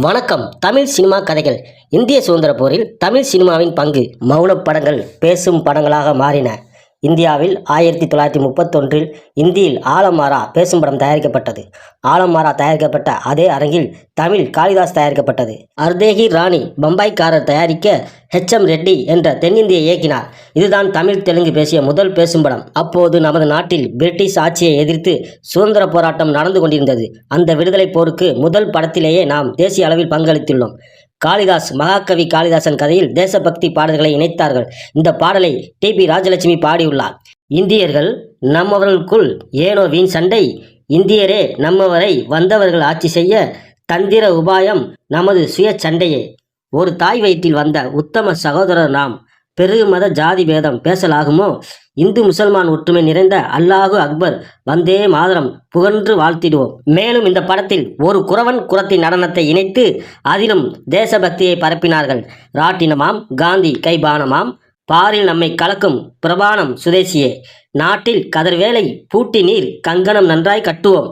வணக்கம். தமிழ் சினிமா கதைகள். இந்திய சுதந்திர போரில் தமிழ் சினிமாவின் பங்கு மௌன படங்கள் பேசும் படங்களாக மாறின. இந்தியாவில் ஆயிரத்தி தொள்ளாயிரத்தி முப்பத்தொன்றில் இந்தியில் ஆலமாரா பேசும் படம் தயாரிக்கப்பட்டது. ஆலமாரா தயாரிக்கப்பட்ட அதே அரங்கில் தமிழ் காளிதாஸ் தயாரிக்கப்பட்டது. அர்தேகி ராணி பம்பாய்க்காரர் தயாரிக்க ஹெச்எம் ரெட்டி என்ற தென்னிந்திய இயக்கினார். இதுதான் தமிழ் தெலுங்கு பேசிய முதல் பேசும் படம் அப்போது நமது நாட்டில் பிரிட்டிஷ் ஆட்சியை எதிர்த்து சுதந்திர போராட்டம் நடந்து கொண்டிருந்தது. அந்த விடுதலை போருக்கு முதல் படத்திலேயே நாம் தேசிய அளவில் பங்களித்துள்ளோம். காளிதாஸ் மகாகவி காளிதாசன் கதையில் தேசபக்தி பாடல்களை இணைத்தார்கள். இந்த பாடலை டி. பி. ராஜலட்சுமி பாடியுள்ளார். இந்தியர்கள் நம்மவர்களுக்குள் ஏனோ வீண் சண்டை இந்தியரே நம்மவரை வந்தவர்கள் ஆட்சி செய்ய தந்திர உபாயம் நமது சுய சண்டையே. ஒரு தாய் வயிற்றில் வந்த உத்தம சகோதரர் நாம் பெரு மத ஜாதி பேதம் பேசலாகுமோ? இந்து முசல்மான் ஒற்றுமை நிறைந்த அல்லாஹு அக்பர் வந்தே மாதரம் புகன்று வாழ்த்திடுவோம். மேலும் இந்த படத்தில் ஒரு குறவன் குரத்தின் நடனத்தை இணைத்து அதிலும் தேசபக்தியை பரப்பினார்கள். ராட்டினமாம் காந்தி கைபானமாம் பாரில் நம்மை கலக்கும் பிரபானம் சுதேசியே. நாட்டில் கதர்வேலை பூட்டி நீர் கங்கணம் நன்றாய் கட்டுவோம்.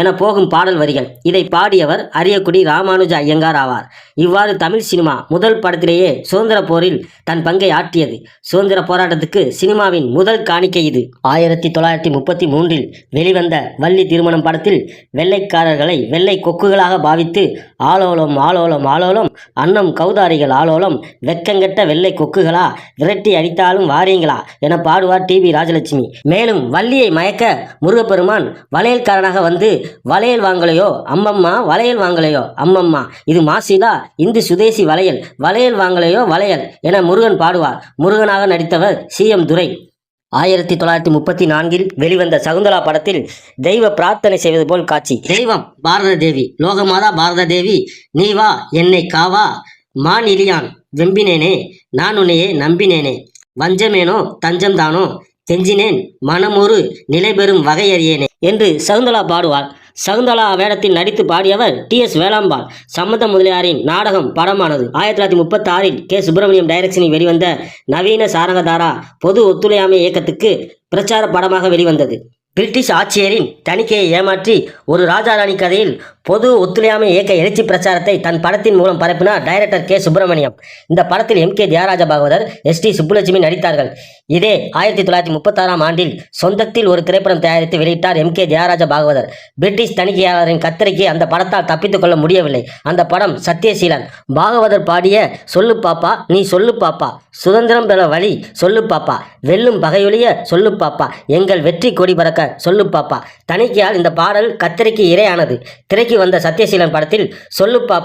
என போகும் பாடல் வரிகள். இதை பாடியவர் அரியக்குடி ராமானுஜ ஐயங்கார் ஆவார். இவ்வாறு தமிழ் சினிமா முதல் படத்திலேயே சுதந்திர போரில் தன் பங்கை ஆற்றியது. சுதந்திர போராட்டத்துக்கு சினிமாவின் முதல் காணிக்கை இது. ஆயிரத்தி தொள்ளாயிரத்தி முப்பத்தி மூன்றில் வெளிவந்த வள்ளி திருமணம் படத்தில் வெள்ளைக்காரர்களை வெள்ளை கொக்குகளாக பாவித்து ஆலோலம் ஆலோலம் ஆலோலம் அன்னம் கௌதாரிகள் ஆலோலம் வெக்கங்கெட்ட வெள்ளை கொக்குகளா விரட்டி அடித்தாலும் வாரீங்களா என பாடுவார் டி வி ராஜலட்சுமி. மேலும் வள்ளியை மயக்க முருகப்பெருமான் வளையல்காரனாக வந்து வளையல் வாங்கலையோ? அம்மம்மா வளையல் வாங்கலையோ? அம்மம்மா. இது மாசிலா இந்து சுதேசி வளையல். வளையல் வாங்கலையோ? வளையல் என முருகன் பாடுவார். முருகனாக நடித்தவர் சி. எம். துரை. ஆயிரத்தி தொள்ளாயிரத்தி முப்பத்தி நான்கில் வெளிவந்த சகுந்தலா படத்தில் தெய்வ பிரார்த்தனை செய்வது போல் காட்சி. தெய்வம் பாரத தேவி லோகமாதா பாரத தேவி நீ வா என்னை காவா. மான் இலியான். வெம்பினேனே நான் உன்னையே நம்பினேனே. வஞ்சமேனோ தஞ்சம் தானோ கெஞ்சினேன். மனமொரு நிலை பெறும் வகையறியேனே. என்று சகுந்தலா பாடுவாள் சகுந்தலா வேடத்தில் நடித்து பாடியவர் டி எஸ் வேளாம்பாள். சம்மந்த முதலியாரின் நாடகம் படமானது. ஆயிரத்தி தொள்ளாயிரத்தி முப்பத்தி ஆறில் கே. சுப்பிரமணியம் டைரக்ஷனில் வெளிவந்த நவீன சாரங்கதாரா பொது ஒத்துழையாமை இயக்கத்துக்கு பிரச்சார படமாக வெளிவந்தது. பிரிட்டிஷ் ஆட்சியரின் தணிக்கையை ஏமாற்றி ஒரு ராஜாராணி கதையில் பொது ஒத்துழையாமை இயக்க எழுச்சி பிரச்சாரத்தை தன் படத்தின் மூலம் பரப்பினார் டைரக்டர் கே. சுப்பிரமணியம். இந்த படத்தில் M. K. Thyagaraja Bhagavathar S. D. Subbulakshmi நடித்தார்கள். இதே ஆயிரத்தி தொள்ளாயிரத்தி முப்பத்தாறாம் ஆண்டில் சொந்தத்தில் ஒரு திரைப்படம் தயாரித்து வெளியிட்டார் M. K. Thyagaraja Bhagavathar British தணிக்கையாளரின் கத்தரிக்கு அந்த படத்தால் தப்பித்துக் கொள்ள முடியவில்லை. அந்த படம் சத்யசீலன் பாகவதர் பாடிய சொல்லு பாப்பா நீ சொல்லு பாப்பா சுதந்திரம் பெற வழி சொல்லு பாப்பா வெல்லும் பகையொழிய சொல்லு பாப்பா எங்கள் வெற்றி கொடி பறக்க சொல்லு பாப்பா. தணிக்கையால் இந்த பாடல் கத்தரிக்கு இரையானது. திரைக்கு வந்த சத்யசீலன் படத்தில் சொல்லு பாப்பா.